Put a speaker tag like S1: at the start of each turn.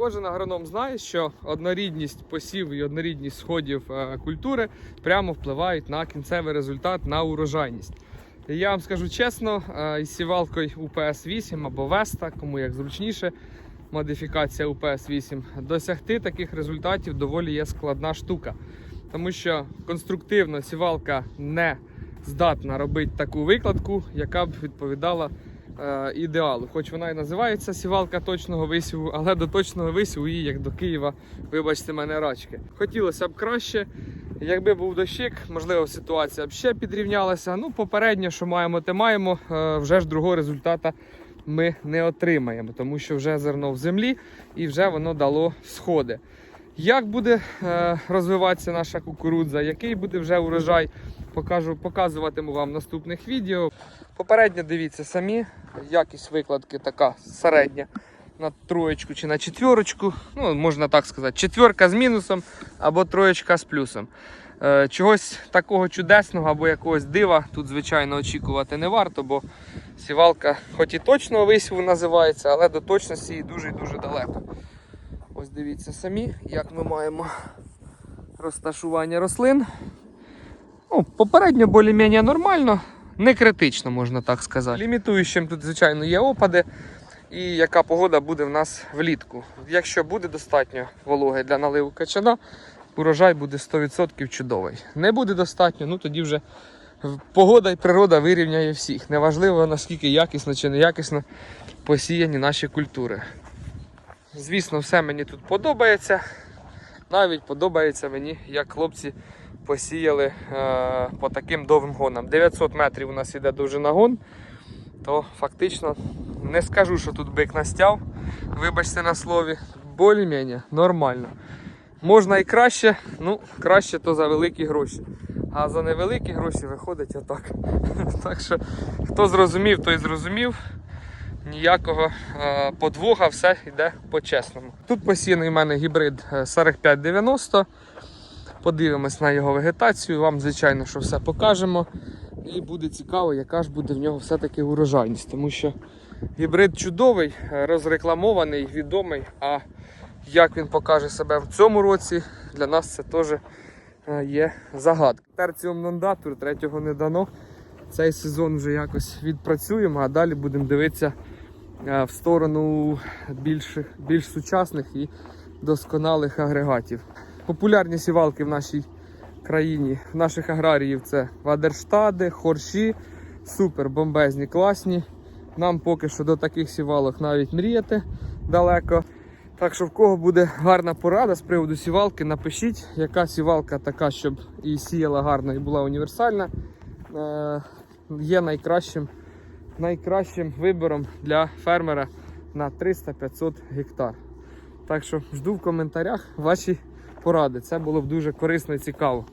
S1: Кожен агроном знає, що однорідність посіву і однорідність сходів е, культури прямо впливають на кінцевий результат, на урожайність. Я вам скажу чесно, е, із сівалкою UPS-8 або Vesta, кому як зручніше, модифікація UPS-8, досягти таких результатів доволі є складна штука. Тому що конструктивно сівалка не здатна робити таку викладку, яка б відповідала е, ідеалу. Хоч вона і називається сівалка точного висіву, але до точного висіву її, як до Києва, вибачте мене рачки. Хотілося б краще. Якби був дощик, можливо, ситуація б ще підрівнялася. Ну, попередньо, що маємо, те маємо. Е, Вже ж другого результата ми не отримаємо, тому що вже зерно в землі і вже воно дало сходи. Як буде е, розвиватися наша кукурудза, який буде вже урожай, покажу, показуватиму вам в наступних відео. Попередньо дивіться самі, якість викладки така середня на троєчку чи на четверочку. Ну, можна так сказати, четверка з мінусом або троєчка з плюсом. Е, чогось такого чудесного або якогось дива тут, звичайно, очікувати не варто, бо сівалка, хоч і точного висіву називається, але до точності і дуже далеко. Ось дивіться самі, як ми маємо розташування рослин. Ну, попередньо більш-менш нормально, не критично, можна так сказати. Лімітуючим тут, звичайно, є опади. І яка погода буде в нас влітку. Якщо буде достатньо вологи для наливу качана, урожай буде 100% чудовий. Не буде достатньо, ну тоді вже погода і природа вирівняє всіх. Неважливо наскільки якісно чи неякісно посіяні наші культури. Звісно, все мені тут подобається. Навіть подобається мені, як хлопці посіяли е, по таким довгим гонам. 900 метрів у нас іде довжина гон, то фактично не скажу, що тут бик настяв. Вибачте на слові, більш-менш нормально. Можна і краще, ну краще то за великі гроші. А за невеликі гроші виходить отак. Так що, хто зрозумів, той зрозумів. Ніякого е, подвоха, все йде по-чесному. Тут посіяний в мене гібрид е, 4590. Подивимось на його вегетацію. Вам, звичайно, що все покажемо. І буде цікаво, яка ж буде в нього все-таки урожайність. Тому що гібрид чудовий, е, розрекламований, відомий. А як він покаже себе в цьому році, для нас це теж е, є загадка. Терціум нондатур, третього не дано. Цей сезон вже якось відпрацюємо, а далі будемо дивитися е, в сторону більш, більш сучасних і досконалих агрегатів. Популярні сівалки в нашій країні, в наших аграріїв це Вадерштади, Хорші, супер бомбезні, класні. Нам поки що до таких сівалок навіть мріяти далеко. Так що в кого буде гарна порада з приводу сівалки, напишіть, яка сівалка така, щоб і сіяла гарно і була універсальна. Е, є найкращим, найкращим вибором для фермера на 300-500 гектар. Так що жду в коментарях ваші поради. Це було б дуже корисно і цікаво.